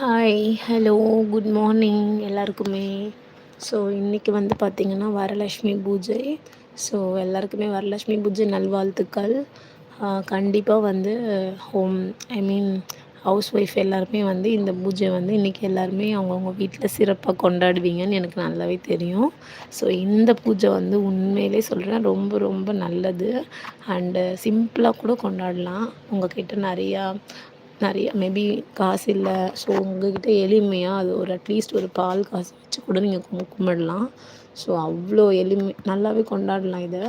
Hi hello good morning எல்லாருக்குமே. So இன்றைக்கி வந்து பார்த்திங்கன்னா வரலட்சுமி பூஜை. ஸோ எல்லாருக்குமே வரலட்சுமி பூஜை நல்வாழ்த்துக்கள். கண்டிப்பாக வந்து home I mean house wife எல்லாருமே வந்து இந்த பூஜை வந்து இன்றைக்கி எல்லாருமே அவங்கவுங்க வீட்டில் சிறப்பாக கொண்டாடுவீங்கன்னு எனக்கு நல்லாவே தெரியும். ஸோ இந்த பூஜை வந்து உண்மையிலே சொல்கிறேன் ரொம்ப ரொம்ப நல்லது. அண்டு சிம்பிளாக கூட கொண்டாடலாம். உங்கள்கிட்ட நிறையா நிறைய மேபி காசு இல்லை. ஸோ உங்ககிட்ட எளிமையாக அது ஒரு அட்லீஸ்ட் ஒரு பால் காசு வச்சு கூட நீங்கள் கும் கும்பிடலாம். ஸோ அவ்வளோ எளிமை நல்லாவே கொண்டாடலாம் இதை.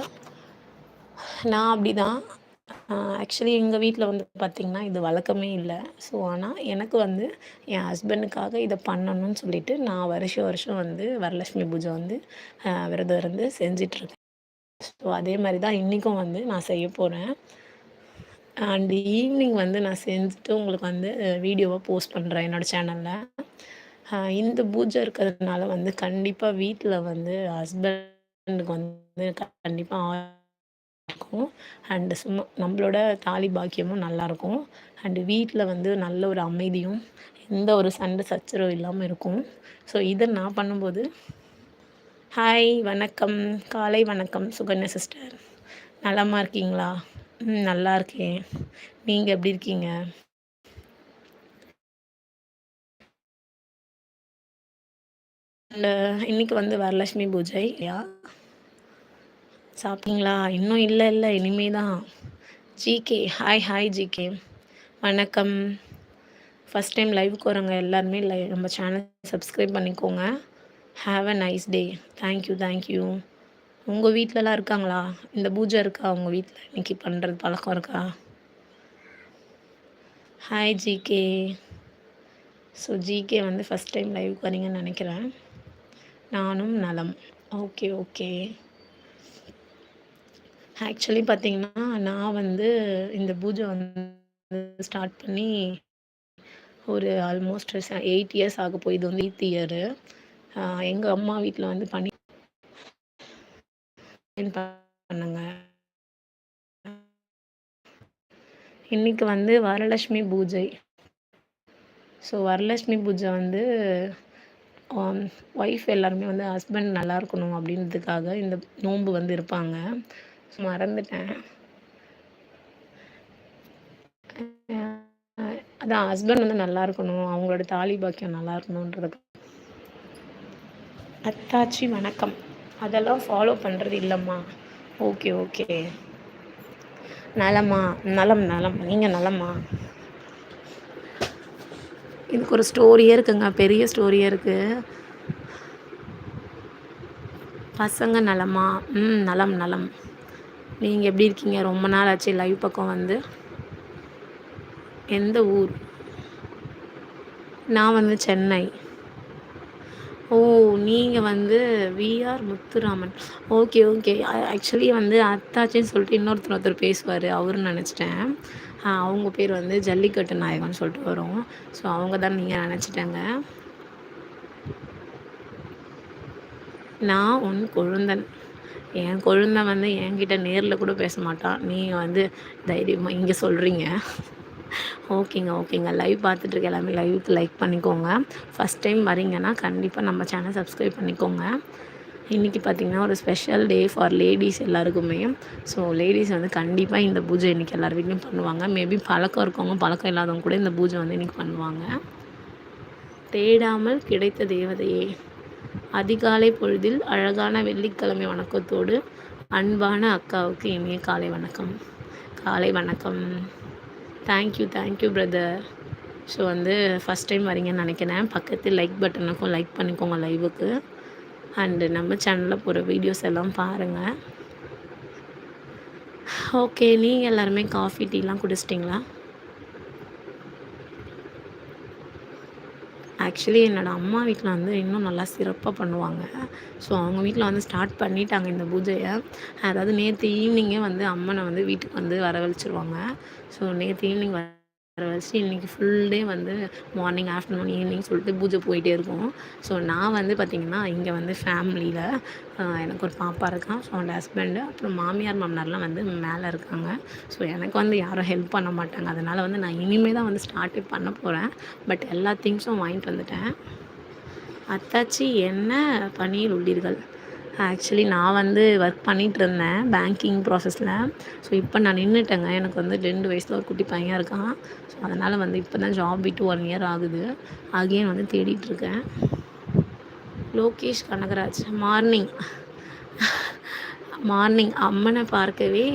நான் அப்படி தான் ஆக்சுவலி எங்கள் வீட்டில் வந்து பார்த்திங்கன்னா இது வழக்கமே இல்லை. ஸோ ஆனால் எனக்கு வந்து என் ஹஸ்பண்டுக்காக இதை பண்ணணும்னு சொல்லிட்டு நான் வருஷம் வருஷம் வந்து வரலட்சுமி பூஜை வந்து விரதம் இருந்து செஞ்சிட்ருக்கேன் ஸோ அதே மாதிரி தான் இன்றைக்கும் வந்து நான் செய்ய போகிறேன் அண்ட் ஈவினிங் வந்து நான் செஞ்சுட்டு உங்களுக்கு வந்து வீடியோவாக போஸ்ட் பண்ணுறேன் என்னோடய சேனலில் இந்த பூஜை இருக்கிறதுனால வந்து கண்டிப்பாக வீட்டில் வந்து ஹஸ்பண்டுக்கு வந்து கண்டிப்பாக இருக்கும் அண்டு சும்மா நம்மளோட தாலி பாக்கியமும் நல்லாயிருக்கும் அண்டு வீட்டில் வந்து நல்ல ஒரு அமைதியும் எந்த ஒரு சண்டை சச்சரவும் இல்லாமல் இருக்கும். ஸோ இதை நான் பண்ணும்போது ஹாய் வணக்கம். காலை வணக்கம். சுகன்யா சிஸ்டர் நலமாக இருக்கீங்களா? ம் நல்லா இருக்கேன். நீங்கள் எப்படி இருக்கீங்க? இன்னைக்கு வந்து வரலட்சுமி பூஜை இல்லையா? சாப்பிட்டீங்களா? இன்னும் இல்லை இல்லை. இனிமே தான் ஜிகே. Hi hi GK. வணக்கம். ஃபஸ்ட் டைம் லைவுக்கு வரவங்க எல்லாருமே லை நம்ம சேனல் சப்ஸ்கிரைப் பண்ணிக்கோங்க. Have a nice day thank you thank you உங்கள் வீட்டிலலாம் இருக்காங்களா? இந்த பூஜை இருக்கா? உங்கள் வீட்டில் இன்றைக்கி பண்ணுறது பழக்கம் இருக்கா? ஹாய் ஜிகே ஸோ ஜிகே வந்து ஃபஸ்ட் டைம் லைவுக்கு வரீங்கன்னு நினைக்கிறேன். நானும் நலம். ஓகே ஓகே ஆக்சுவலி பார்த்திங்கன்னா நான் வந்து இந்த பூஜை வந்து ஸ்டார்ட் பண்ணி ஒரு ஆல்மோஸ்ட் எயிட் இயர்ஸ் ஆக போய் இது வந்து எயித் இயரு எங்கள் அம்மா வீட்டில் வந்து பண்ணி பண்ணுங்க? இன்னைக்கு வந்து வரலட்சுமி பூஜை. ஸோ வரலட்சுமி பூஜை வந்து ஒய்ஃப் எல்லாருமே வந்து ஹஸ்பண்ட் நல்லா இருக்கணும் அப்படின்றதுக்காக இந்த நோன்பு வந்து இருப்பாங்க. ஸோ மறந்துட்டேன். அதான் ஹஸ்பண்ட் வந்து நல்லா இருக்கணும் அவங்களோட தாலி பாக்கியம் நல்லா இருக்கணுன்றது அத்தாச்சி வணக்கம். அதெல்லாம் ஃபாலோ பண்ணுறது இல்லைம்மா. ஓகே ஓகே நலமா நலம் நலம். நீங்கள் நலமா? இதுக்கு ஒரு ஸ்டோரியே இருக்குங்க. பெரிய ஸ்டோரியே இருக்குது பசங்க நலமா? ம் நலம் நலம். நீங்கள் எப்படி இருக்கீங்க? ரொம்ப நாள் ஆச்சு லைவ் பக்கம் வந்து. எந்த ஊர்? நான் வந்து சென்னை. ஓ நீங்கள் வந்து VR Muthuraman. Okay okay actually வந்து அத்தாச்சின்னு சொல்லிட்டு இன்னொருத்தர் ஒருத்தர் பேசுவார். அவருன்னு நினச்சிட்டேன். அவங்க பேர் வந்து ஜல்லிக்கட்டு நாயகன் சொல்லிட்டு வரும். ஸோ அவங்க தான் நீங்கள் நினச்சிட்டேங்க. நான் உன் கொழுந்தன். என் கொழுந்தை வந்து என்கிட்ட நேரில் கூட பேச மாட்டான் நீங்கள் வந்து தைரியமாக இங்கே சொல்கிறீங்க ஓகேங்க ஓகேங்க. லைவ் பார்த்துட்ருக்க எல்லாமே லைவுக்கு லைக் பண்ணிக்கோங்க. ஃபஸ்ட் டைம் வரீங்கன்னா கண்டிப்பாக நம்ம சேனல் சப்ஸ்கிரைப் பண்ணிக்கோங்க. இன்றைக்கி பார்த்திங்கன்னா ஒரு ஸ்பெஷல் டே ஃபார் லேடிஸ் எல்லாருக்குமே. ஸோ லேடிஸ் வந்து கண்டிப்பாக இந்த பூஜை இன்றைக்கி எல்லார் வீட்லேயும் பண்ணுவாங்க. மேபி பழக்கம் இருக்கவங்க பழக்கம் இல்லாதவங்க கூட இந்த பூஜை வந்து இன்றைக்கி பண்ணுவாங்க. தேடாமல் கிடைத்த தேவதையே அதிகாலை பொழுதில் அழகான வெள்ளிக்கிழமை வணக்கத்தோடு அன்பான அக்காவுக்கு இனிய காலை வணக்கம். காலை வணக்கம். Thank you thank you brother so வந்து ஃபஸ்ட் டைம் வரீங்கன்னு நினைக்கிறேன். பக்கத்து லைக் பட்டனுக்கும் லைக் பண்ணிக்கோங்க லைவுக்கு அண்டு நம்ம சேனலில் போகிற வீடியோஸ் எல்லாம் பாருங்கள் ஓகே நீங்கள் எல்லாருமே காஃபி டீலாம் குடிச்சிட்டிங்களா? ஆக்சுவலி என்னோடய அம்மா வீட்டில் வந்து இன்னும் நல்லா சிறப்பாக பண்ணுவாங்க. ஸோ அவங்க வீட்டில் வந்து ஸ்டார்ட் பண்ணிட்டாங்க இந்த பூஜையை. அதாவது நேற்று ஈவினிங்கே வந்து அம்மனை வந்து வீட்டுக்கு வந்து வரவழைச்சிருவாங்க. ஸோ நேற்று ஈவினிங் வச்சு இன்றைக்கி ஃபுல் டே வந்து மார்னிங் ஆஃப்டர்நூன் ஈவினிங் சொல்லிட்டு பூஜை போயிட்டே இருக்கும். ஸோ நான் வந்து பார்த்திங்கன்னா இங்கே வந்து ஃபேமிலியில் எனக்கு ஒரு பாப்பா இருக்கான் ஸோ அந்த ஹஸ்பண்டு அப்புறம் மாமியார் மாமனார்லாம் வந்து மேலே இருக்காங்க. ஸோ எனக்கு வந்து யாரும் ஹெல்ப் பண்ண மாட்டாங்க. அதனால் வந்து நான் இனிமேல் தான் வந்து ஸ்டார்ட்டே பண்ண போகிறேன் பட் எல்லா திங்ஸும் வாங்கிட்டு வந்துட்டேன். அத்தாச்சி என்ன பணியில் உள்ளீர்கள்? ஆக்சுவலி நான் வந்து ஒர்க் பண்ணிகிட்டு இருந்தேன் பேங்கிங் ப்ராசஸில் ஸோ இப்போ நான் நின்றுட்டேங்க எனக்கு வந்து ரெண்டு வயசில் ஒரு குட்டி பையன் இருக்கான். ஸோ அதனால் வந்து இப்போ தான் ஜாப் விட்டு ஒன் இயர் ஆகுது. அகெயின் வந்து தேடிட்டுருக்கேன். லோகேஷ் கனகராஜ் மார்னிங் மார்னிங் அம்மனை பார்க்கவே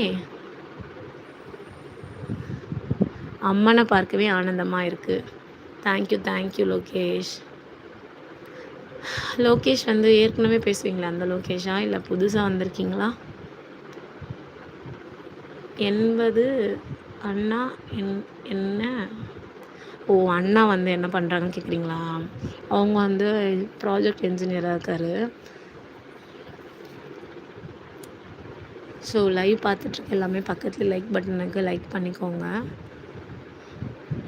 அம்மனை பார்க்கவே ஆனந்தமாக இருக்குது தேங்க்யூ தேங்க்யூ லோகேஷ். லோகேஷ் வந்து ஏற்கனவே பேசுவீங்களா அந்த லோகேஷா? இல்லை புதுசாக வந்திருக்கீங்களா? எண்பது அண்ணா என் என்ன? ஓ அண்ணா வந்து என்ன பண்ணுறாங்கன்னு கேட்குறீங்களா அவங்க வந்து ப்ராஜெக்ட் என்ஜினியராக இருக்கார். ஸோ லைவ் பார்த்துட்ருக்க எல்லாமே பக்கத்தில் லைக் பட்டனுக்கு லைக் பண்ணிக்கோங்க.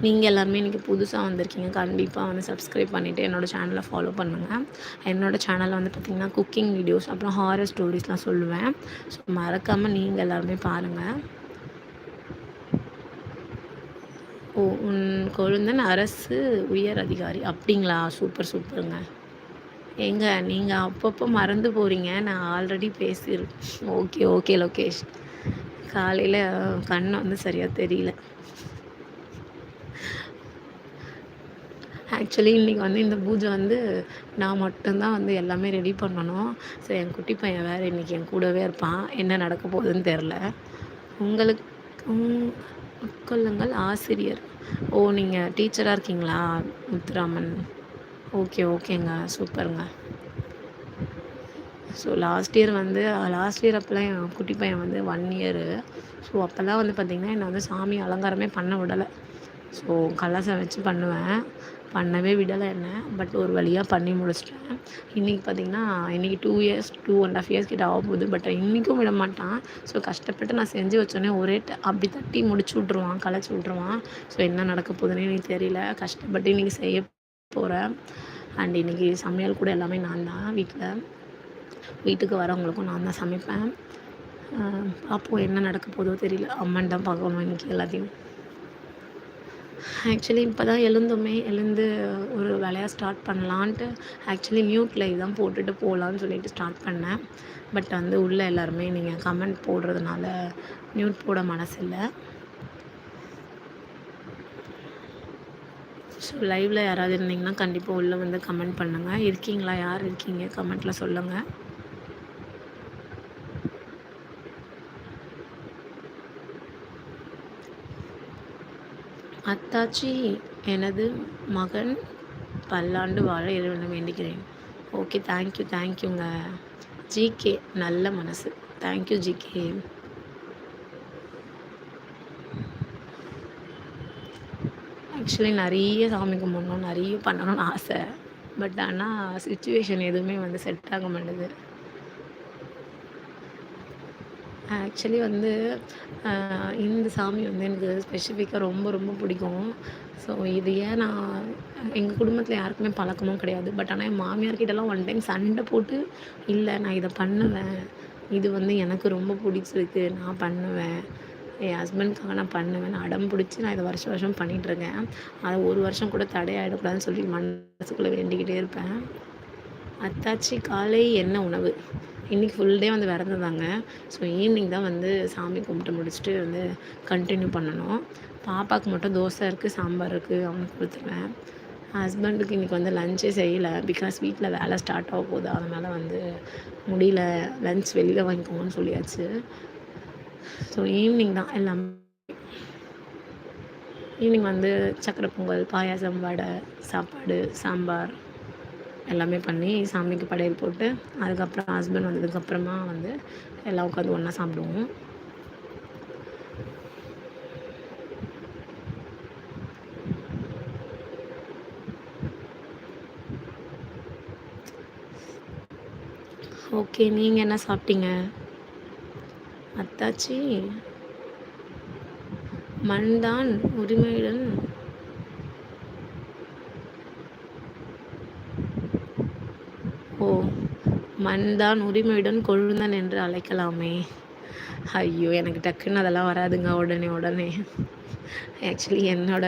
நீங்கள் எல்லாருமே இன்றைக்கி புதுசாக வந்திருக்கீங்க கண்டிப்பாக வந்து சப்ஸ்கிரைப் பண்ணிவிட்டு என்னோடய சேனலை ஃபாலோ பண்ணுங்கள் என்னோடய சேனலில் வந்து பார்த்திங்கன்னா குக்கிங் வீடியோஸ் அப்புறம் ஹாரர் ஸ்டோரிஸ்லாம் சொல்லுவேன். ஸோ மறக்காமல் நீங்கள் எல்லாருமே பாருங்கள் ஓ உன் கொழுந்தன் அரசு உயர் அதிகாரி. அப்படிங்களா? சூப்பர் சூப்பருங்க எங்க நீங்கள் அப்பப்போ மறந்து போகிறீங்க நான் ஆல்ரெடி பேசியிருக்கேன் ஓகே ஓகே லோகேஷ் காலையில் கண் வந்து சரியாக தெரியல. ஆக்சுவலி இன்றைக்கி வந்து இந்த பூஜை வந்து நான் மட்டும்தான் வந்து எல்லாமே ரெடி பண்ணணும். ஸோ என் குட்டி பையன் வேறு இன்றைக்கி என் கூடவே இருப்பான். என்ன நடக்க போகுதுன்னு தெரில உங்களுக்கு உட்கொள்ளுங்கள் ஆசிரியர். ஓ நீங்கள் டீச்சராக இருக்கீங்களா முத்துராமன்? ஓகே ஓகேங்க. சூப்பருங்க. ஸோ லாஸ்ட் இயர் வந்து லாஸ்ட் இயர் அப்போல்லாம் என் குட்டி பையன் வந்து ஒன் இயரு ஸோ அப்போல்லாம் வந்து பார்த்திங்கன்னா என்னை வந்து சாமி அலங்காரமே பண்ண விடலை. ஸோ கலாசம் வச்சு பண்ணுவேன். பண்ணவே விடலை என்ன. பட் ஒரு வழியாக பண்ணி முடிச்சிட்டேன். இன்றைக்கி பார்த்திங்கன்னா இன்றைக்கி two years two and half years கிட்ட ஆக போகுது பட் இன்றைக்கும் விட மாட்டான். ஸோ கஷ்டப்பட்டு நான் செஞ்சு வச்சோன்னே ஒரே அப்படி தட்டி முடிச்சு விட்ருவான் களைச்சி விட்ருவான் ஸோ என்ன நடக்க போகுதுன்னு எனக்கு தெரியல. கஷ்டப்பட்டு இன்றைக்கி செய்ய போகிறேன் அண்ட் இன்றைக்கி சமையல் கூட எல்லாமே நான் தான் வீட்டில் வீட்டுக்கு வரவங்களுக்கும் நான் தான் சமைப்பேன். பார்ப்போம் என்ன நடக்க போதோ தெரியல. அம்மன் தான் பார்க்கணும் இன்றைக்கி எல்லாத்தையும். ஆக்சுவலி இப்போ தான் எழுந்தோமே. எழுந்து ஒரு வேலையாக ஸ்டார்ட் பண்ணலான்ட்டு ஆக்சுவலி மியூட் லைவ் தான் போட்டுட்டு போகலான்னு சொல்லிட்டு ஸ்டார்ட் பண்ணேன். பட் வந்து உள்ளே எல்லாருமே நீங்கள் கமெண்ட் போடுறதுனால மியூட் போட மனசு இல்லை ஸோ லைவில் யாராவது இருந்தீங்கன்னா கண்டிப்பாக உள்ளே வந்து கமெண்ட் பண்ணுங்கள் இருக்கீங்களா? யார் இருக்கீங்க? கமெண்ட்டில் சொல்லுங்கள் அத்தாச்சி எனது மகன் பல்லாண்டு வாழ இறைவனை வேண்டிக்கிறேன் ஓகே தேங்க்யூ தேங்க்யூங்க ஜிகே நல்ல மனசு. தேங்க்யூ ஜிகே ஆக்சுவலி நிறைய சாமி கும்பிடணும் நிறைய பண்ணணும்னு ஆசை. பட் ஆனால் சுச்சுவேஷன் எதுவுமே வந்து செட் ஆக மாட்டேது ஆக்சுவலி வந்து இந்த சாமி வந்து எனக்கு ஸ்பெசிஃபிக்காக ரொம்ப ரொம்ப பிடிக்கும். ஸோ இது ஏன் நான் எங்கள் குடும்பத்தில் யாருக்குமே பழக்கமும் கிடையாது. பட் ஆனால் என் மாமியார்கிட்டலாம் ஒன் டைம் சண்டை போட்டு இல்லை நான் இதை பண்ணுவேன். இது வந்து எனக்கு ரொம்ப பிடிச்சிருக்கு. நான் பண்ணுவேன். என் ஹஸ்பண்ட்காக நான் பண்ணுவேன். அடம் பிடிச்சி நான் இதை வருஷம் வருஷம் பண்ணிகிட்ருக்கேன் அதை ஒரு வருஷம் கூட தடையாயிடக்கூடாதுன்னு சொல்லி மனசுக்குள்ளே வேண்டிக்கிட்டே இருப்பேன். அத்தாச்சி காலை என்ன உணவு? இன்றைக்கி ஃபுல் டே வந்து விரதம் தாங்க ஸோ ஈவினிங் தான் வந்து சாமி கும்பிட்டு முடிச்சுட்டு வந்து கண்டினியூ பண்ணணும். பாப்பாவுக்கு மட்டும் தோசை இருக்குது சாம்பார் இருக்குது அவனுக்கு கொடுத்துருவேன். ஹஸ்பண்டுக்கு இன்றைக்கி வந்து லஞ்சே செய்யலை பிகாஸ் வீட்டில் வேலை ஸ்டார்ட் ஆக போகுது. அதனால் வந்து முடியல லஞ்ச் வெளியில் வாங்கிக்கோங்கன்னு சொல்லியாச்சு. ஸோ ஈவினிங் தான் எல்லாமே. ஈவினிங் வந்து சக்கரை பொங்கல் பாயாசம் வடை சாப்பாடு சாம்பார். எல்லாமே பண்ணி சாமிக்கு படையல் போட்டு அதுக்கப்புறம் ஹஸ்பண்ட் வந்ததுக்கப்புறமா வந்து எல்லாம் உட்காந்து ஒன்றா சாப்பிடுவோம். ஓகே நீங்கள் என்ன சாப்பிட்டீங்க? அத்தாச்சி மண்தான் உரிமையுடன் மண்தான் உரிமையுடன் கொழுந்தன் என்று அழைக்கலாமே. ஐயோ எனக்கு டக்குன்னு அதெல்லாம் வராதுங்க. உடனே உடனே. ஆக்சுவலி என்னோட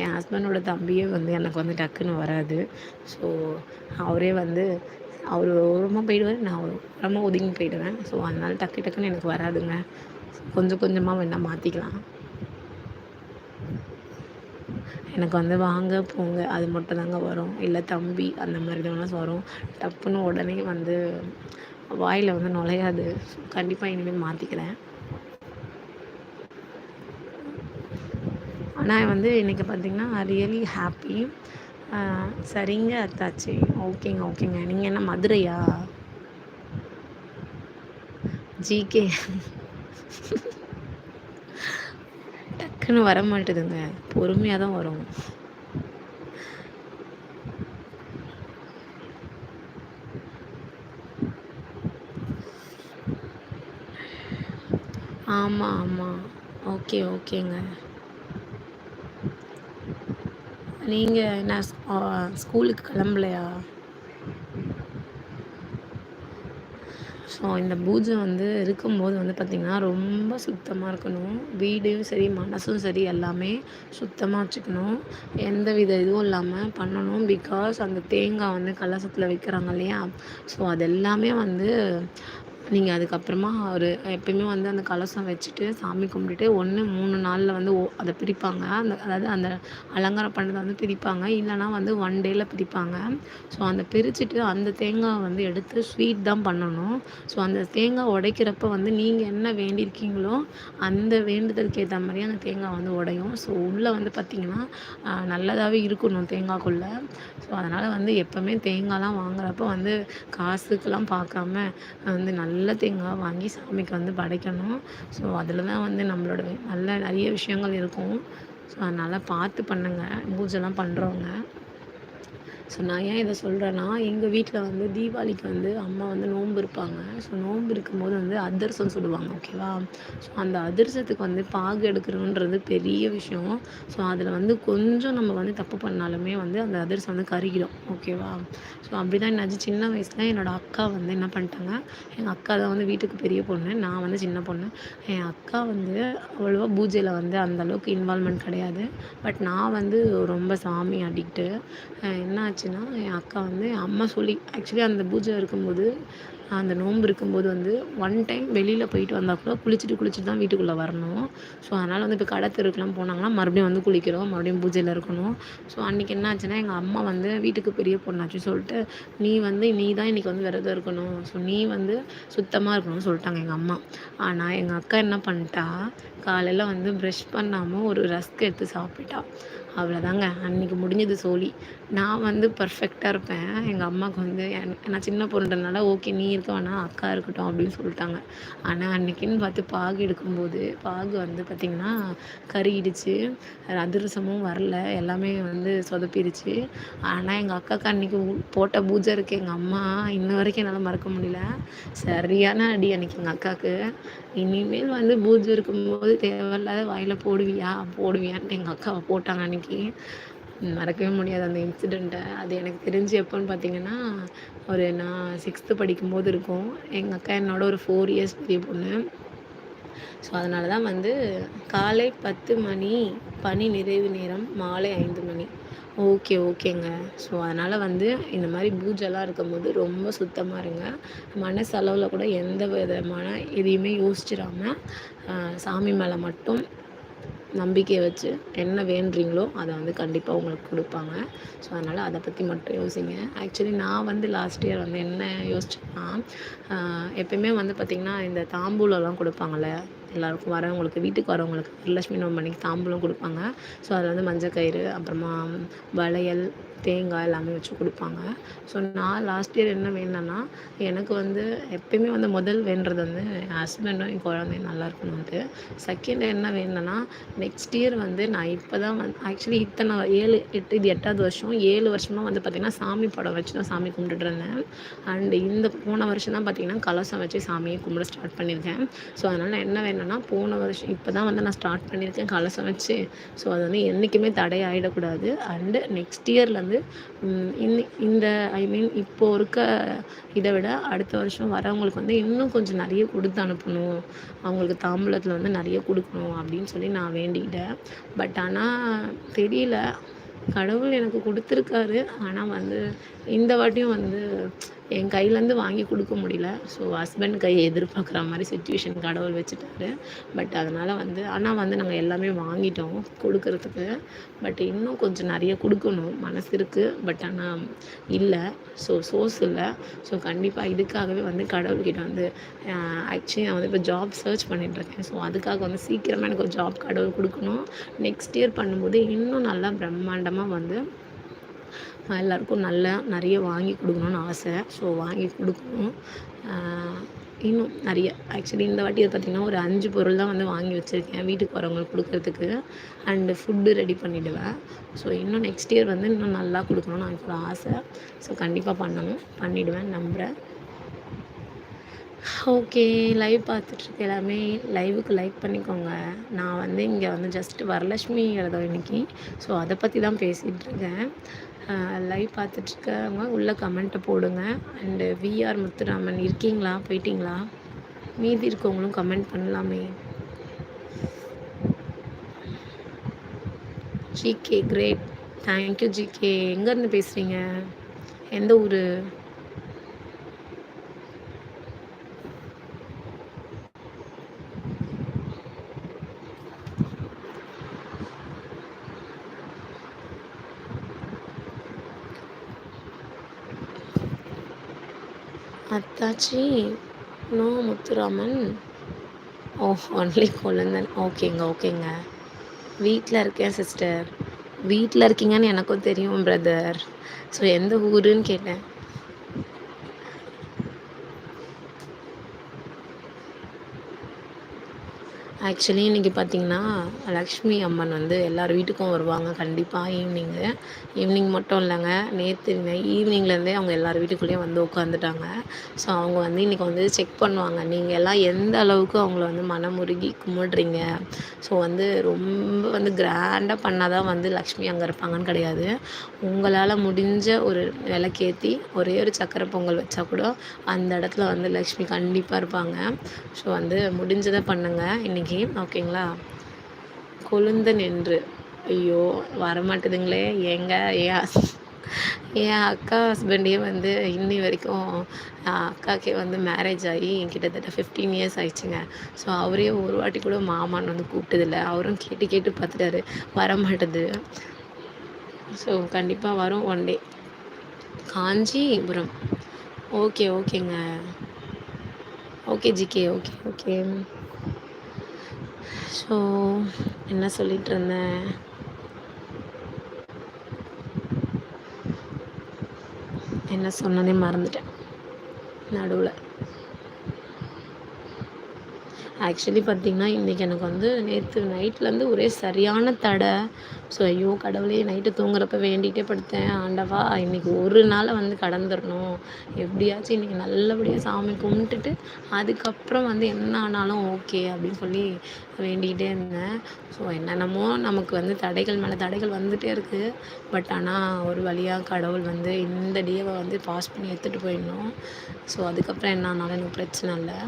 என் ஹஸ்பண்டோட தம்பியே வந்து எனக்கு வந்து டக்குன்னு வராது. ஸோ அவரே வந்து அவர் ஓரமாக போயிடுவார் நான் ஓரமாக ஒதுங்கி போயிடுவேன். ஸோ அதனால் டக்கு டக்குன்னு எனக்கு வராதுங்க. கொஞ்சம் கொஞ்சமாக வேணால் மாற்றிக்கலாம் எனக்கு வந்து வாங்க போங்க அது மட்டும் தாங்க வரும். இல்லை தம்பி அந்த மாதிரி தான் வரும். டப்புன்னு உடனே வந்து வாயில் வந்து நுழையாது. கண்டிப்பாக இனிமேல் மாற்றிக்கிறேன் ஆனால் வந்து இன்றைக்கி பார்த்திங்கன்னா ரியலி ஹாப்பி சரிங்க அத்தாச்சி. ஓகேங்க ஓகேங்க. நீங்கள் என்ன மதுரையா? ஜிகே டக்குன்னு வர மாட்டேதுங்க பொறுமையாக தான் வரும். ஆமாம் ஆமாம் ஓகே ஓகேங்க. நீங்கள் என்ன ஸ்கூலுக்கு கிளம்பலையா? ஸோ இந்த பூஜை வந்து இருக்கும்போது வந்து பார்த்திங்கன்னா ரொம்ப சுத்தமாக இருக்கணும். வீடும் சரி மனசும் சரி எல்லாமே சுத்தமாக வச்சுக்கணும். எந்த வித இதுவும் இல்லாமல் பண்ணணும். பிகாஸ் அந்த தேங்காய் வந்து கலசத்தில் வைக்கிறாங்க இல்லையா? ஸோ அது எல்லாமே வந்து நீங்கள் அதுக்கப்புறமா ஒரு எப்பயுமே வந்து அந்த கலசம் வச்சுட்டு சாமி கும்பிட்டுட்டு ஒன்று மூணு நாளில் வந்து ஓ அதை பிரிப்பாங்க. அந்த அதாவது அந்த அலங்காரம் பண்ணதை வந்து பிரிப்பாங்க. இல்லைனா வந்து ஒன் டேயில் பிரிப்பாங்க. ஸோ அந்த பிரிச்சுட்டு அந்த தேங்காய் வந்து எடுத்து ஸ்வீட் தான் பண்ணணும். ஸோ அந்த தேங்காய் உடைக்கிறப்ப வந்து நீங்கள் என்ன வேண்டியிருக்கீங்களோ அந்த வேண்டுதலுக்கு ஏற்ற மாதிரி அந்த தேங்காய் வந்து உடையும். ஸோ உள்ளே வந்து பார்த்திங்கன்னா நல்லதாகவே இருக்கணும் தேங்காய்க்குள்ளே ஸோ அதனால் வந்து எப்போவுமே தேங்காய்லாம் வாங்குறப்ப வந்து காசுக்கெல்லாம் பார்க்காம வந்து நல்ல நல்ல தேங்காய் வாங்கி சாமிக்கு வந்து படைக்கணும். ஸோ அதில் தான் வந்து நம்மளோட நல்ல நிறைய விஷயங்கள் இருக்கும். ஸோ அதனால் பார்த்து பண்ணுங்கள் பூஜைலாம் பண்ணுறவங்க ஸோ நான் ஏன் இதை சொல்கிறேன்னா எங்கள் வீட்டில் வந்து தீபாவளிக்கு வந்து அம்மா வந்து நோன்பு இருப்பாங்க. ஸோ நோன்பு இருக்கும்போது வந்து அதிரசம் சுடுவாங்க ஓகேவா? ஸோ அந்த அதிரசத்துக்கு வந்து பாகு எடுக்கணுன்றது பெரிய விஷயம். ஸோ அதில் வந்து கொஞ்சம் நம்ம வந்து தப்பு பண்ணாலுமே வந்து அந்த அதிரசம் வந்து கருகிடும் ஓகேவா? ஸோ அப்படி தான் என்னாச்சு. சின்ன வயசில் என்னோடய அக்கா வந்து என்ன பண்ணிட்டாங்க எங்கள் அக்கா தான் வந்து வீட்டுக்கு பெரிய பொண்ணு நான் வந்து சின்ன பொண்ணு. என் அக்கா வந்து அவ்வளோவா பூஜையில் வந்து அந்தளவுக்கு இன்வால்மெண்ட் கிடையாது. பட் நான் வந்து ரொம்ப சாமி அடிக்ட்டு. என்ன ஆச்சுன்னா என் அக்கா வந்து அம்மா சொல்லி ஆக்சுவலி அந்த பூஜை இருக்கும்போது அந்த நோன்பு இருக்கும்போது வந்து ஒன் டைம் வெளியில் போயிட்டு வந்தால் கூட குளிச்சுட்டு குளிச்சுட்டு தான் வீட்டுக்குள்ளே வரணும். ஸோ அதனால் வந்து இப்போ கடை தெருக்கெலாம் போனாங்கன்னா மறுபடியும் வந்து குளிக்கிறோம் மறுபடியும் பூஜையில் இருக்கணும். ஸோ அன்றைக்கி என்ன ஆச்சுன்னா எங்கள் அம்மா வந்து வீட்டுக்கு பெரிய பொண்ணாச்சு சொல்லிட்டு நீ வந்து நீ தான் இன்றைக்கி வந்து விரதம் இருக்கணும். ஸோ நீ வந்து சுத்தமாக இருக்கணும்னு சொல்லிட்டாங்க எங்கள் அம்மா. ஆனால் எங்கள் அக்கா என்ன பண்ணிட்டா காலையில் வந்து ப்ரஷ் பண்ணாமல் ஒரு ரஸ்க் எடுத்து சாப்பிட்டா. அவ்வளோதாங்க அன்றைக்கி முடிஞ்சது சோழி. நான் வந்து பர்ஃபெக்டாக இருப்பேன். எங்கள் அம்மாவுக்கு வந்து நான் சின்ன பொண்ணுன்றதுனால ஓகே நீ இருக்க வேணாம் அக்கா இருக்கட்டும் அப்படின்னு சொல்லிட்டாங்க. ஆனால் அன்றைக்கின்னு பார்த்து பாகு எடுக்கும்போது பாகு வந்து பார்த்திங்கன்னா கருகிடுச்சு. அதிரசமும் வரல. எல்லாமே வந்து சொதப்பிடுச்சு. ஆனால் எங்கள் அக்காவுக்கு அன்றைக்கி போட்ட பூஜை இருக்குது எங்கள் அம்மா இன்ன வரைக்கும் என்னால் மறக்க முடியல. சரியான அடி அன்றைக்கி எங்கள் அக்காவுக்கு இனிமேல் வந்து பூஜை இருக்கும்போது தேவையில்லாத வாயில் போடுவியா? போடுவியான்ட்டு எங்கள் அக்காவை போட்டாங்க அன்றைக்கி மறக்கவே முடியாது அந்த இன்சிடெண்ட்டை அது எனக்கு தெரிஞ்சு எப்போன்னு பார்த்தீங்கன்னா ஒரு நான் சிக்ஸ்த்து படிக்கும்போது இருக்கும். எங்கள் அக்கா என்னோட ஒரு ஃபோர் இயர்ஸ் பெரிய பொண்ணு. ஸோ அதனால தான் வந்து காலை பத்து மணி பணி நிறைவு நேரம் மாலை ஐந்து மணி. ஓகே ஓகேங்க. ஸோ அதனால் வந்து இந்த மாதிரி பூஜைலாம் இருக்கும்போது ரொம்ப சுத்தமாக இருங்க. மனசளவில் கூட எந்த விதமான எதையுமே யோசிச்சிடாமல் சாமி மேலே மட்டும் நம்பிக்கையை வச்சு என்ன வேண்டுறீங்களோ அதை வந்து கண்டிப்பாக உங்களுக்கு கொடுப்பாங்க. ஸோ அதனால் அதை பற்றி மட்டும் யோசிங்க. ஆக்சுவலி நான் வந்து லாஸ்ட் இயர் வந்து என்ன யோசிச்சேன்னா எப்பயுமே வந்து பார்த்திங்கன்னா இந்த தாம்பூலம்லாம் கொடுப்பாங்கள்ல எல்லாருக்கும் வரவங்களுக்கு வீட்டுக்கு வரவங்களுக்கு வரலட்சுமி நோம்பு தாம்பூலம் கொடுப்பாங்க. ஸோ அதில் வந்து மஞ்சள் கயிறு அப்புறமா வளையல் தேங்காய் எல்லாமே வச்சு கொடுப்பாங்க. ஸோ நான் லாஸ்ட் இயர் என்ன வேணும்னா எனக்கு வந்து எப்பயுமே வந்து முதல் வேண்டுறது வந்து என் ஹஸ்பண்டும் என் குழந்தையும் நல்லா இருக்கணும்ட்டு செகண்ட் என்ன வேணும்னா நெக்ஸ்ட் இயர் வந்து நான் இப்போ தான் வந்து ஆக்சுவலி இத்தனை ஏழு எட்டு இது எட்டாவது வருஷம் ஏழு வருஷமாக வந்து பார்த்திங்கன்னா சாமி படம் வச்சு தான் சாமி கும்பிட்டுட்டு இருந்தேன். அண்டு இந்த போன வருஷம் தான் பார்த்திங்கன்னா கலசம் வச்சு சாமியை கும்பிட ஸ்டார்ட் பண்ணியிருக்கேன். ஸோ அதனால் என்ன வேணும்னா போன வருஷம் இப்போ தான் வந்து நான் ஸ்டார்ட் பண்ணியிருக்கேன் கலசம் வச்சு. ஸோ அது வந்து என்றைக்குமே தடை ஆகிடக்கூடாது அண்டு நெக்ஸ்ட் இயர்லேருந்து வந்து இந்த ஐ மீன் இப்போ இருக்க இதை விட அடுத்த வருஷம் வரவங்களுக்கு வந்து இன்னும் கொஞ்சம் நிறைய கொடுத்து அனுப்பணும். அவங்களுக்கு தாம்பூலத்தில் வந்து நிறைய கொடுக்கணும் அப்படின்னு சொல்லி நான் வேண்டிக்கிட்டேன். பட் ஆனால் தெரியல. கடவுள் எனக்கு கொடுத்துருக்காரு. ஆனால் வந்து இந்த வாட்டியும் வந்து என் கையிலேருந்து வாங்கி கொடுக்க முடியல. ஸோ ஹஸ்பண்ட் கையை எதிர்பார்க்குற மாதிரி சுச்சுவேஷன் கடவுள் வச்சுட்டாரு. பட் அதனால் வந்து ஆனால் வந்து நாங்கள் எல்லாமே வாங்கிட்டோம் கொடுக்கறதுக்கு. பட் இன்னும் கொஞ்சம் நிறைய கொடுக்கணும். மனசு இருக்குது பட் ஆனால் இல்லை. ஸோ சோர்ஸ் இல்லை. ஸோ கண்டிப்பாக இதுக்காகவே வந்து கடவுள்கிட்ட வந்து ஆக்சுவலி நான் வந்து இப்போ ஜாப் சர்ச் பண்ணிகிட்ருக்கேன் ஸோ அதுக்காக வந்து சீக்கிரமாக எனக்கு ஒரு ஜாப் கடவுள் கொடுக்கணும். நெக்ஸ்ட் இயர் பண்ணும்போது இன்னும் நல்லா பிரம்மாண்டமாக வந்து எல்லாருக்கும் நல்லா நிறைய வாங்கி கொடுக்கணுன்னு ஆசை. ஸோ வாங்கி கொடுக்கணும். இன்னும் நிறைய. ஆக்சுவலி இந்த வாட்டி பார்த்திங்கன்னா ஒரு அஞ்சு பொருள் தான் வந்து வாங்கி வச்சுருக்கேன் வீட்டுக்கு வரவங்களுக்கு கொடுக்கறதுக்கு. அண்டு ஃபுட்டு ரெடி பண்ணிவிடுவேன் ஸோ இன்னும் நெக்ஸ்ட் இயர் வந்து இன்னும் நல்லா கொடுக்கணும்னு எனக்கு ஒரு ஆசை. ஸோ கண்டிப்பாக பண்ணணும். பண்ணிவிடுவேன் நம்புகிறேன் ஓகே லைவ் பார்த்துட்ருக்க எல்லாமே லைவுக்கு லைக் பண்ணிக்கோங்க. நான் வந்து இங்கே வந்து ஜஸ்ட் வரலட்சுமிங்கிறதோ இன்றைக்கி ஸோ அதை பற்றி தான் பேசிகிட்ருக்கேன் லைவ் பார்த்துட்ருக்கவங்க உள்ளே கமெண்ட்டை போடுங்க. அண்டு விஆர் முத்துராமன் இருக்கீங்களா? போயிட்டீங்களா? மீதி இருக்கவங்களும் கமெண்ட் பண்ணலாமே. ஜிகே கிரேட் தேங்க்யூ ஜிகே எங்கேருந்து பேசுகிறீங்க எந்த ஊர்? அத்தாச்சி நோ முத்துராமன். ஓ ஒன்லி கொழுந்தன். ஓகேங்க ஓகேங்க. வீட்டில் இருக்கேன் சிஸ்டர் வீட்டில் இருக்கீங்கன்னு எனக்கும் தெரியும் பிரதர் ஸோ எந்த ஊருன்னு கேட்டேன். ஆக்சுவலி இன்றைக்கி பார்த்திங்கன்னா லக்ஷ்மி அம்மன் வந்து எல்லார் வீட்டுக்கும் வருவாங்க. கண்டிப்பாக ஈவினிங்கு ஈவினிங் மட்டும் இல்லைங்க நேற்று ஈவினிங்லேருந்தே அவங்க எல்லார் வீட்டுக்குள்ளேயும் வந்து உட்காந்துட்டாங்க ஸோ அவங்க வந்து இன்றைக்கி வந்து செக் பண்ணுவாங்க. நீங்கள் எல்லாம் எந்த அளவுக்கு அவங்கள வந்து மனமுருகி கும்பிடுறீங்க? ஸோ வந்து ரொம்ப வந்து கிராண்டாக பண்ணால் தான் வந்து லக்ஷ்மி அங்கே இருப்பாங்கன்னு கிடையாது. உங்களால் முடிஞ்ச ஒரு விளக்கேற்றி ஒரே ஒரு சக்கரை பொங்கல் வச்சா கூட அந்த இடத்துல வந்து லக்ஷ்மி கண்டிப்பாக இருப்பாங்க. ஸோ வந்து முடிஞ்சதை பண்ணுங்கள் இன்றைக்கி ஓகேங்களா கொழுந்தன் நின்று. ஐயோ வரமாட்டுதுங்களே. ஏங்க ஏன் என் அக்கா ஹஸ்பண்டே வந்து இன்னி வரைக்கும் அக்காக்கே வந்து மேரேஜ் ஆகி கிட்டத்தட்ட ஃபிஃப்டீன் இயர்ஸ் ஆயிடுச்சுங்க. ஸோ அவரே ஒரு வாட்டி கூட மாமான்னு வந்து கூப்பிட்டதில்ல. அவரும் கேட்டு கேட்டு பார்த்துட்டாரு. வர மாட்டேது ஸோ கண்டிப்பாக வரும் ஒன் டே காஞ்சிபுரம். ஓகே ஓகேங்க okay GK okay okay so என்ன சொல்லிகிட்டு இருந்தேன் என்ன சொன்னதே மறந்துட்டேன். நடுவில். ஆக்சுவலி பார்த்திங்கன்னா இன்றைக்கி எனக்கு வந்து நேற்று நைட்லேருந்து ஒரே சரியான தடை. ஸோ ஐயோ கடவுளே நைட்டு தூங்குறப்ப வேண்டிகிட்டே படுத்தேன். ஆண்டவா இன்றைக்கி ஒரு நாளை வந்து கடந்துடணும் எப்படியாச்சும் இன்றைக்கி நல்லபடியாக சாமி கும்பிட்டுட்டு அதுக்கப்புறம் வந்து என்ன ஆனாலும் ஓகே அப்படின்னு சொல்லி வேண்டிக்கிட்டே இருந்தேன். ஸோ என்னென்னமோ நமக்கு வந்து தடைகள் மேலே தடைகள் வந்துகிட்டே இருக்குது பட் ஆனால் ஒரு வழியாக கடவுள் வந்து இந்த டேவை வந்து பாஸ் பண்ணி எடுத்துகிட்டு போயிடணும். ஸோ அதுக்கப்புறம் என்ன ஆனாலும் எனக்கு பிரச்சனை இல்லை.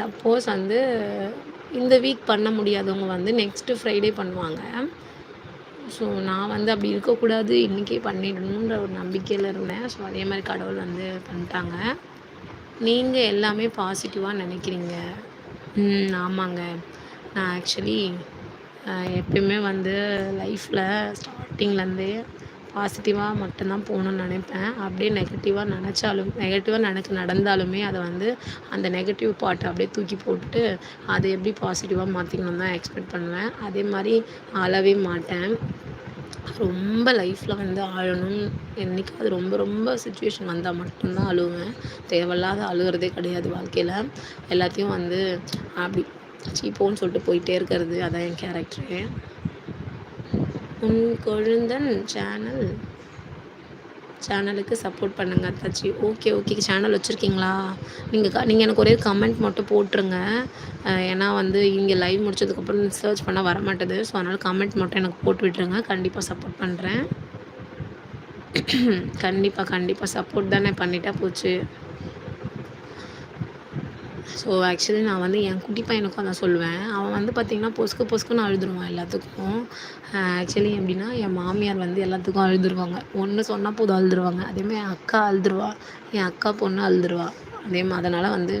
சப்போஸ் வந்து இந்த வீக் பண்ண முடியாதவங்க வந்து நெக்ஸ்ட்டு ஃப்ரைடே பண்ணுவாங்க. ஸோ நான் வந்து அப்படி இருக்கக்கூடாது இன்றைக்கே பண்ணிடணுன்ற ஒரு நம்பிக்கையில் இருந்தேன். ஸோ அதே மாதிரி கடவுள் வந்து பண்ணிட்டாங்க. நீங்கள் எல்லாமே பாசிட்டிவாக நினைக்கிறீங்க. ம் ஆமாங்க. நான் ஆக்சுவலி எப்பயுமே வந்து லைஃப்பில் ஸ்டார்டிங்லேருந்தே பாசிட்டிவாக மட்டும்தான் போகணுன்னு நினைப்பேன். அப்படியே நெகட்டிவாக நினச்சாலும் நெகட்டிவாக எனக்கு நடந்தாலுமே அதை வந்து அந்த நெகட்டிவ் பார்ட்டை அப்படியே தூக்கி போட்டுட்டு அதை எப்படி பாசிட்டிவாக மாற்றிக்கணும் தான் எக்ஸ்பெக்ட் பண்ணுவேன். அதே மாதிரி அழவே மாட்டேன். ரொம்ப லைஃப்பில் வந்து ஆழணும் என்றைக்காவது ரொம்ப ரொம்ப சுச்சுவேஷன் வந்தால் மட்டும்தான் அழுவேன். தேவையில்லாத அழுகிறதே கிடையாது வாழ்க்கையில். எல்லாத்தையும் வந்து அப்படி சீப்போன்னு சொல்லிட்டு போயிட்டே இருக்கிறது அதான் என் கேரக்டரு உன் கொழுந்தன் சேனல் சேனலுக்கு சப்போர்ட் பண்ணுங்கள் அத்தாச்சி. ஓகே ஓகே சேனல் வச்சுருக்கீங்களா? நீங்கள் க நீங்கள் எனக்கு ஒரே கமெண்ட் மட்டும் போட்டுருங்க. ஏன்னா வந்து இங்கே லைவ் முடிச்சதுக்கப்புறம் சர்ச் பண்ணால் வர மாட்டேது ஸோ அதனால் கமெண்ட் மட்டும் எனக்கு போட்டு விட்டுருங்க. கண்டிப்பாக சப்போர்ட் பண்ணுறேன் கண்டிப்பாக கண்டிப்பாக சப்போர்ட் தானே பண்ணிட்டா போச்சு. ஸோ ஆக்சுவலி நான் வந்து என் குட்டி பையனுக்கும் அதான் சொல்லுவேன். அவன் வந்து பார்த்திங்கன்னா பொசுக்கு பொசுக்குன்னு அழுதுருவான் எல்லாத்துக்கும். ஆக்சுவலி எப்படின்னா என் மாமியார் வந்து எல்லாத்துக்கும் அழுதுருவாங்க. ஒன்று சொன்னால் போதும் அழுதுருவாங்க. அதேமாதிரி என் அக்கா அழுதுருவா. என் அக்கா பொண்ணு அழுதுருவா. அதே அதனால் வந்து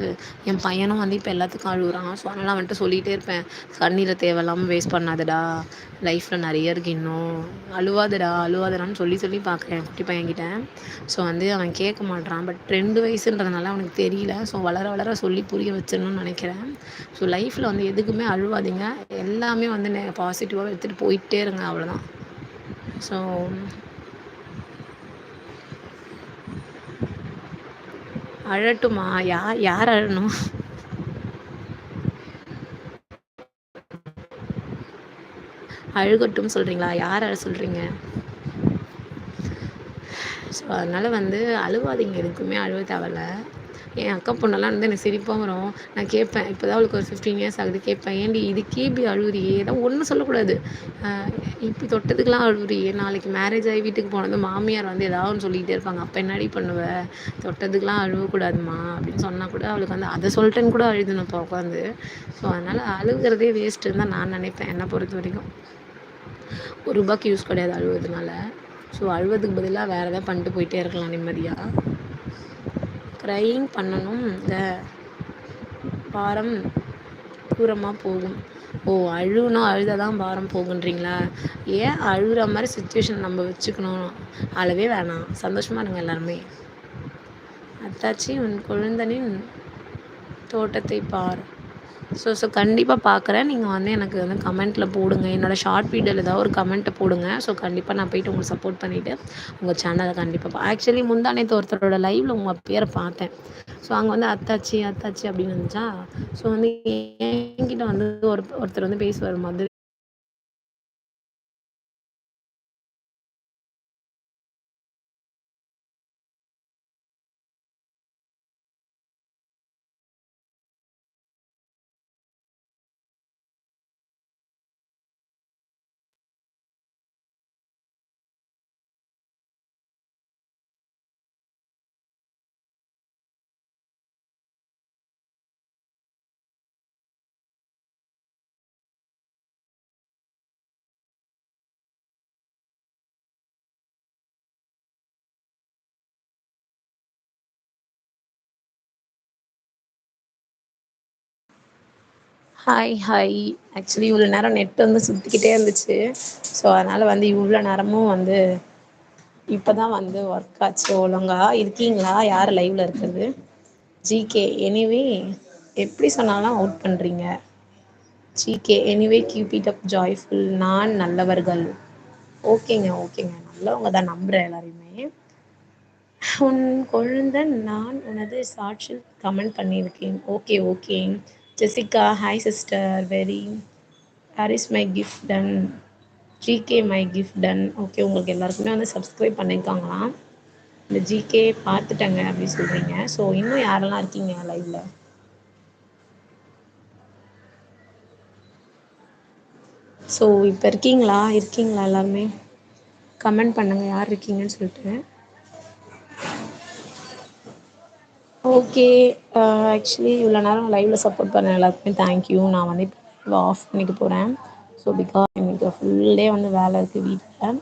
என் பையனும் வந்து இப்போ எல்லாத்துக்கும் அழுகுறான். ஸோ அதனால் அவன்கிட்ட சொல்லிகிட்டே இருப்பேன். கண்ணீரை தேவையில்லாமல் வேஸ்ட் பண்ணாதடா. லைஃப்பில் நிறைய இருக்கு இன்னும். அழுவாதடா அழுவாதடான்னு சொல்லி சொல்லி பார்க்குறேன் குட்டி பையன்கிட்ட. ஸோ வந்து அவன் கேட்க மாட்றான். பட் ரெண்டு வயசுன்றதுனால அவனுக்கு தெரியல. ஸோ வளர வளர சொல்லி புரிய வச்சிடணும்னு நினைக்கிறேன். ஸோ லைஃப்பில் வந்து எதுக்குமே அழுவாதீங்க. எல்லாமே வந்து பாசிட்டிவாக எடுத்துகிட்டு போயிட்டே இருங்க. அவ்வளோதான் ஸோ அழட்டுமா? யார் யார் அழணும்? அழுகட்டும் சொல்கிறீங்களா யார் அழ சொல்கிறீங்க ஸோ அதனால் வந்து அழுவாதீங்க. எதுக்குமே அழுவ தேவையில்ல. என் அக்கா பொண்ணெல்லாம் வந்து எனக்கு சிரிப்பாக வரும். நான் கேட்பேன் இப்போ தான் அவளுக்கு ஒரு ஃபிஃப்டீன் இயர்ஸ் ஆகுது கேட்பேன் ஏன்டி இதுக்கே இப்படி அழுவுறியே? ஏதாவது ஒன்றும் சொல்லக்கூடாது. இப்படி தொட்டதுக்கெலாம் அழுவுறியே? நாளைக்கு மேரேஜ் ஆகி வீட்டுக்கு போனது மாமியார் வந்து ஏதாவது ஒன்று சொல்லிக்கிட்டே இருப்பாங்க. அப்போ என்னடி பண்ணுவ? தொட்டதுக்கெலாம் அழுவக்கூடாதுமா அப்படின்னு சொன்னால் கூட அவளுக்கு வந்து அதை சொல்லிட்டேன்னு கூட அழுதுணும் இப்போ உட்காந்து. ஸோ அதனால் அழுகிறதே வேஸ்ட்டுன்னு தான் நான் நினைப்பேன் என்னை பொறுத்த வரைக்கும். ஒரு ரூபாய்க்கு யூஸ் கிடையாது அழுவதுனால ஸோ அழுவதுக்கு பதிலாக வேறு எதாவது பண்ணிட்டு போயிட்டே இருக்கலாம் நிம்மதியாக க்ரையிங் பண்ணணும். இந்த பாரம் தூரமாக போகும். ஓ அழுகணும் அழுதால் தான் பாரம் போகுன்றீங்களா? ஏன் அழுகிற மாதிரி சுச்சுவேஷன் நம்ம வச்சுக்கணும்? அழவே வேணாம். சந்தோஷமாக இருங்க எல்லாருமே. அத்தாச்சி உன் குழந்தனின் தோட்டத்தை பார். ஸோ ஸோ கண்டிப்பாக பார்க்குறேன் நீங்கள் வந்து எனக்கு வந்து கமெண்ட்டில் போடுங்க. என்னோடய ஷார்ட் வீடியோவில் ஏதாவது ஒரு கமெண்ட்டை போடுங்க. ஸோ கண்டிப்பாக நான் போயிட்டு உங்களுக்கு சப்போர்ட் பண்ணிவிட்டு உங்கள் சேனலை கண்டிப்பாக ஆக்சுவலி முந்தானேத்து ஒருத்தரோட லைவில் உங்கள் பேரை பார்த்தேன். ஸோ அங்கே வந்து அத்தாச்சி அத்தாச்சி அப்படின்னு இருந்துச்சா ஸோ வந்து என்கிட்ட வந்து ஒரு ஒருத்தர் வந்து பேசுவார் மாதிரி ஹாய் ஹாய் ஆக்சுவலி இவ்வளோ நேரம் நெட் வந்து சுற்றிக்கிட்டே இருந்துச்சு. ஸோ அதனால் வந்து இவ்வளோ நேரமும் வந்து இப்போ தான் வந்து ஒர்க் ஆச்சு ஒழுங்கா. இருக்கீங்களா? யார் லைவில் இருக்கிறது? ஜிகே எனிவே எப்படி சொன்னாலும் அவுட் பண்ணுறீங்க GK anyway keep it up joyful நான் நல்லவர்கள். ஓகேங்க ஓகேங்க. நல்லவங்க தான் நம்புகிறேன் எல்லாரையுமே. உன் குழந்தை நான் உனது சாட்சியில் கமெண்ட் பண்ணியிருக்கேன். Okay okay Jessica hi sister very here is my gift done GK my gift done okay உங்களுக்கு எல்லாருக்குமே வந்து சப்ஸ்கிரைப் பண்ணியிருக்காங்களாம் இந்த ஜிகே பார்த்துட்டேங்க அப்படின்னு சொல்கிறீங்க ஸோ இன்னும் யாரெல்லாம் இருக்கீங்க லைவில் ஸோ இப்போ இருக்கீங்களா? இருக்கீங்களா எல்லாருமே? கமெண்ட் பண்ணுங்கள் யார் இருக்கீங்கன்னு சொல்லிட்டு. ஓகே ஆக்சுவலி இவ்வளோ நேரம் லைவில் சப்போர்ட் பண்ண எல்லாருக்குமே தேங்க்யூ நான் வந்து இப்போ ஆஃப் பண்ணிக்க போகிறேன் ஸோ பிகாஸ் எனக்கு ஃபுல் டே வந்து வேலை இருக்குது வீட்டில்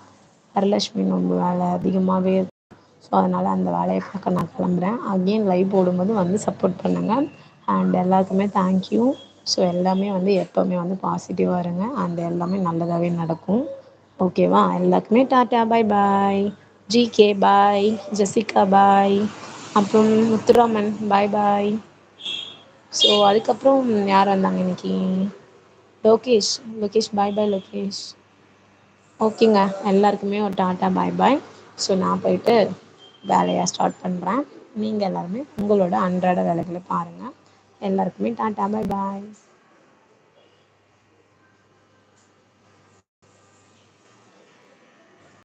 வரலட்சுமி நோன்பு வேலை அதிகமாகவே ஸோ அதனால் அந்த வேலையை பார்க்க நான் கிளம்புறேன். அகெயின் லைவ் போடும்போது வந்து சப்போர்ட் பண்ணுங்கள் அண்ட் எல்லாருக்குமே தேங்க்யூ ஸோ எல்லாமே வந்து எப்போவுமே வந்து பாசிட்டிவாக இருங்க. அண்ட் எல்லாமே நல்லதாகவே நடக்கும். ஓகேவா எல்லாருக்குமே tata bye bye GK bye Jessica bye அப்புறம் முத்துராமன் பாய் பாய் ஸோ அதுக்கப்புறம் யார் வந்தாங்க இன்னைக்கு? லோகேஷ். லோகேஷ் பாய் பாய் லோகேஷ். ஓகேங்க. எல்லாருக்குமே ஒரு டாட்டா பாய் பாய் ஸோ நான் போயிட்டு வேலையை ஸ்டார்ட் பண்ணுறேன் நீங்கள் எல்லாருமே உங்களோட அன்றாட வேலைகளை பாருங்கள் எல்லாருக்குமே டாட்டா பாய் பாய்